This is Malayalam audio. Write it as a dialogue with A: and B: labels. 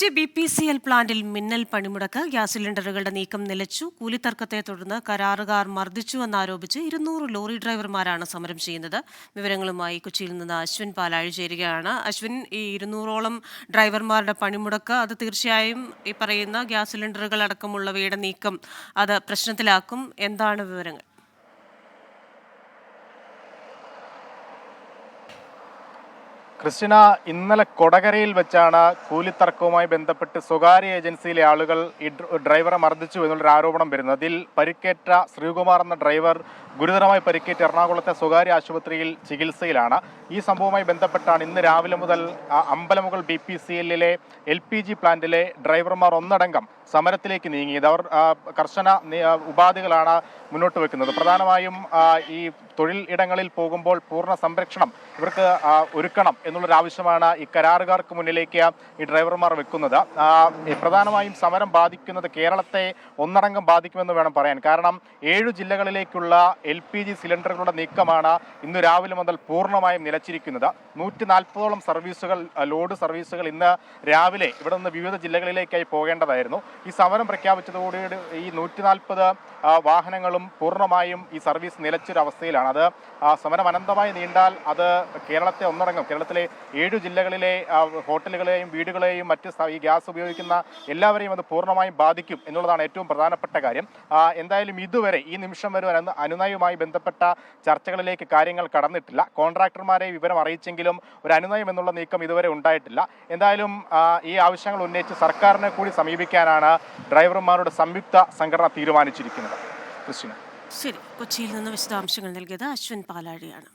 A: T B P C L പ്ലാന്റിൽ മിന്നൽ പണിമുടക്ക് ഗ്യാസ് സിലിണ്ടറുകളുടെ നീക്കം നിലച്ചു കൂലിത്തർക്കത്തെ തുടർന്ന് കരാറുകാർ മർദ്ദിച്ചുവെന്നാരോപിച്ച് ഇരുന്നൂറ് ലോറി ഡ്രൈവർമാരാണ് സമരം ചെയ്യുന്നത്. വിവരങ്ങളുമായി കൊച്ചിയിൽ നിന്ന് അശ്വിൻ പാലാഴി ചേരുകയാണ്. അശ്വിൻ ഈ ഇരുന്നൂറോളം ഡ്രൈവർമാരുടെ പണിമുടക്ക് അത് തീർച്ചയായും ഈ പറയുന്ന ഗ്യാസ് സിലിണ്ടറുകൾ അടക്കമുള്ളവയുടെ നീക്കം അത് പ്രശ്നത്തിലാക്കും. എന്താണ് വിവരങ്ങൾ?
B: ക്രിസ്റ്റിന ഇന്നലെ കൊടകരയിൽ വെച്ചാണ് കൂലിത്തർക്കവുമായി ബന്ധപ്പെട്ട് സ്വകാര്യ ഏജൻസിയിലെ ആളുകൾ ഈ ഡ്രൈവറെ മർദ്ദിച്ചു എന്നുള്ളൊരു ആരോപണം വരുന്നത് അതിൽ പരിക്കേറ്റ ശ്രീകുമാർ എന്ന ഡ്രൈവർ ഗുരുതരമായി പരിക്കേറ്റ് എറണാകുളത്തെ സ്വകാര്യ ആശുപത്രിയിൽ ചികിത്സയിലാണ്. ഈ സംഭവവുമായി ബന്ധപ്പെട്ടാണ് ഇന്ന് രാവിലെ മുതൽ അമ്പലമുകൾ ബി പി സി എല്ലിലെ എൽ പി ജി പ്ലാന്റിലെ ഡ്രൈവർമാർ ഒന്നടങ്കം സമരത്തിലേക്ക് നീങ്ങിയത്. അവർ കർശന ഉപാധികളാണ് മുന്നോട്ട് വെക്കുന്നത്. പ്രധാനമായും ഈ തൊഴിൽ ഇടങ്ങളിൽ പോകുമ്പോൾ പൂർണ സംരക്ഷണം ഇവർക്ക് ഒരുക്കണം എന്നുള്ളൊരു ആവശ്യമാണ് ഈ കരാറുകാർക്ക് മുന്നിലേക്ക് ഈ ഡ്രൈവർമാർ വെക്കുന്നത്. പ്രധാനമായും സമരം ബാധിക്കുന്നത് കേരളത്തെ ഒന്നടങ്കം ബാധിക്കുമെന്ന് വേണം പറയാൻ. കാരണം ഏഴു ജില്ലകളിലേക്കുള്ള എൽ സിലിണ്ടറുകളുടെ നീക്കമാണ് ഇന്ന് രാവിലെ മുതൽ പൂർണമായും നിലച്ചിരിക്കുന്നത് നൂറ്റി നാൽപ്പതോളം സർവീസുകൾ ലോഡ് സർവീസുകൾ ഇന്ന് രാവിലെ ഇവിടെ നിന്ന് വിവിധ ജില്ലകളിലേക്കായി പോകേണ്ടതായിരുന്നു. ഈ സമരം പ്രഖ്യാപിച്ചതോടെ ഈ നൂറ്റി നാൽപ്പത് വാഹനങ്ങളും പൂർണമായും ഈ സർവീസ് നിലച്ചൊരവസ്ഥയിലാണ്. അത് സമരം അനന്തമായി നീണ്ടാൽ അത് കേരളത്തെ ഒന്നടങ്കം കേരളത്തിലെ ഏഴു ജില്ലകളിലെ ഹോട്ടലുകളെയും വീടുകളെയും മറ്റ് ഈ ഗ്യാസ് ഉപയോഗിക്കുന്ന എല്ലാവരെയും അത് പൂർണമായും ബാധിക്കും എന്നുള്ളതാണ് ഏറ്റവും പ്രധാനപ്പെട്ട കാര്യം. എന്തായാലും ഇതുവരെ ഈ നിമിഷം വരെ അനു- അനുനയവുമായി ബന്ധപ്പെട്ട ചർച്ചകളിലേക്ക് കാര്യങ്ങൾ കടന്നിട്ടില്ല. കോൺട്രാക്ടർമാരെ വിവരം അറിയിച്ചെങ്കിലും ഒരു അനുനയം എന്നുള്ള നീക്കം ഇതുവരെ ഉണ്ടായിട്ടില്ല. എന്തായാലും ഈ ആവശ്യങ്ങൾ ഉന്നയിച്ച് സർക്കാരിനെ കൂടി സമീപിക്കാനാണ് ഡ്രൈവർമാരുടെ സംയുക്ത സംഘടന തീരുമാനിച്ചിരിക്കുന്നത്. കൃഷ്ണ
A: ശരി കൊച്ചിയിൽ നിന്ന് വിശദാംശങ്ങൾ നൽകിയത് അശ്വിൻ പാലാഴിയാണ്.